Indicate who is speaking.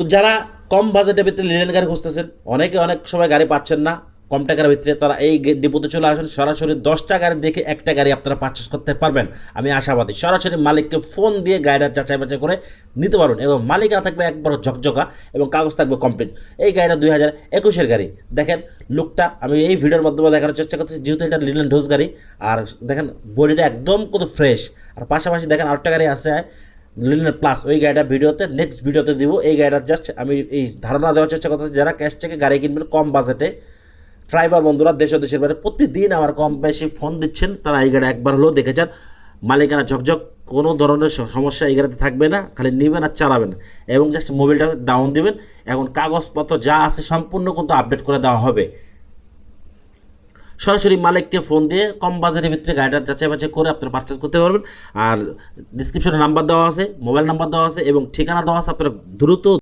Speaker 1: তো যারা কম বাজেটের ভিতরে লিলেন গাড়ি খুঁজতেছেন, অনেকে অনেক সময় গাড়ি পাচ্ছেন না, কম টাকার ভিতরে তারা এই ডিপোতে চলে আসেন, সরাসরি দশটা গাড়ি দেখে একটা গাড়ি আপনারা পারচেস করতে পারবেন। আমি আশাবাদী, সরাসরি মালিককে ফোন দিয়ে গাড়িটা যাচাই বাছাই করে নিতে পারবেন এবং মালিকরা থাকবে একবার ঝকঝকা এবং কাগজ থাকবে কমপ্লিট এই গাড়িটা দুই হাজার একুশের গাড়ি। দেখেন লুকটা আমি এই ভিডিওর মাধ্যমে দেখানোর চেষ্টা করতেছি, যেহেতু এটা লিলেন ডোজ গাড়ি, আর দেখেন বডিটা একদম কত ফ্রেশ আর পাশাপাশি দেখেন আরেকটা গাড়ি আছে লিলেন প্লাস ওই গাড়িটা ভিডিওতে নেক্সট ভিডিওতে দিব। এই গাড়িটা জাস্ট আমি এই ধারণা দেওয়ার চেষ্টা করতেছি, যারা ক্যাশ থেকে গাড়ি কিনবেন কম বাজেটে ড্রাইভার বন্ধুরা, দেশ দেশের বাইরে প্রতিদিন আমার কম বেশি ফোন দিচ্ছেন, তারা এই গাড়ি একবার হলেও দেখে যান। মালিকানা ঝকঝক, কোনো ধরনের সমস্যা এই গাড়িতে থাকবে না, খালি নেবেন আর চালাবেন। এবং জাস্ট মোবাইলটা ডাউন দিবেন। এখন কাগজপত্র যা আছে সম্পূর্ণ কিন্তু আপডেট করে দেওয়া হবে। সরাসরি মালিককে ফোন দিয়ে কম বাজারের ভিতরে গাড়িটা যাচাই বাছাই করে আপনারা পারচেস করতে পারবেন। আর ডিসক্রিপশনে নাম্বার দেওয়া আছে মোবাইল নাম্বার দেওয়া আছে এবং ঠিকানা দেওয়া আছে। আপনারা দ্রুত